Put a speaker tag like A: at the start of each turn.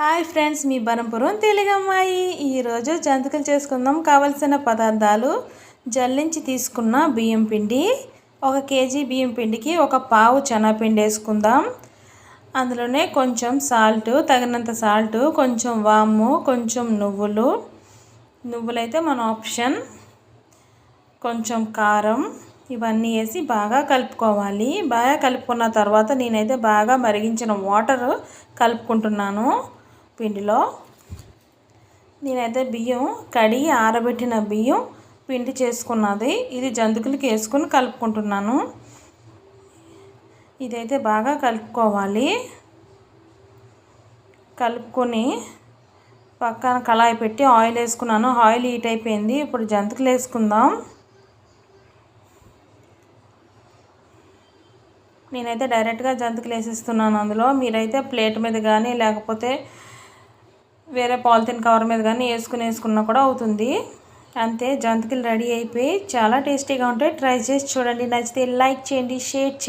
A: Hi friends మీ బరంపురం తెలుగమ్మాయి. ఈరోజు జంతికలు చేసుకుందాం. కావలసిన పదార్థాలు జల్లించి తీసుకున్న బియ్యం పిండి ఒక కేజీ బియ్యం పిండికి ఒక పావు శనగపిండి వేసుకుందాం. అందులోనే కొంచెం సాల్ట్ తగినంత సాల్ట్ కొంచెం వాము కొంచెం నువ్వులు. నువ్వులైతే మన ఆప్షన్. కొంచెం కారం. ఇవన్నీ వేసి బాగా కలుపుకోవాలి. బాగా కలుపుకున్న తర్వాత నేనైతే బాగా మరిగించిన వాటర్ కలుపుకుంటున్నాను. పిండిలో నేనైతే బియ్యం కడిగి ఆరబెట్టిన బియ్యం పిండి చేసుకున్నది. ఇది జంతుకులకి వేసుకొని కలుపుకుంటున్నాను. ఇదైతే బాగా కలుపుకోవాలి. కలుపుకొని పక్కన కళాయి పెట్టి ఆయిల్ వేసుకున్నాను. ఆయిల్ హీట్ అయిపోయింది. ఇప్పుడు జంతికలు వేసుకుందాం. నేనైతే డైరెక్ట్గా జంతికలు వేసేస్తున్నాను అందులో. మీరైతే ప్లేట్ మీద కానీ లేకపోతే వేరే పాలిథిన్ కవర్ మీద కానీ వేసుకుని వేసుకున్నా కూడా అవుతుంది. అంతే జంతికలు రెడీ అయిపోయి చాలా టేస్టీగా ఉంటాయి. ట్రై చేసి చూడండి. నచ్చితే లైక్ చేయండి షేర్ చేయండి.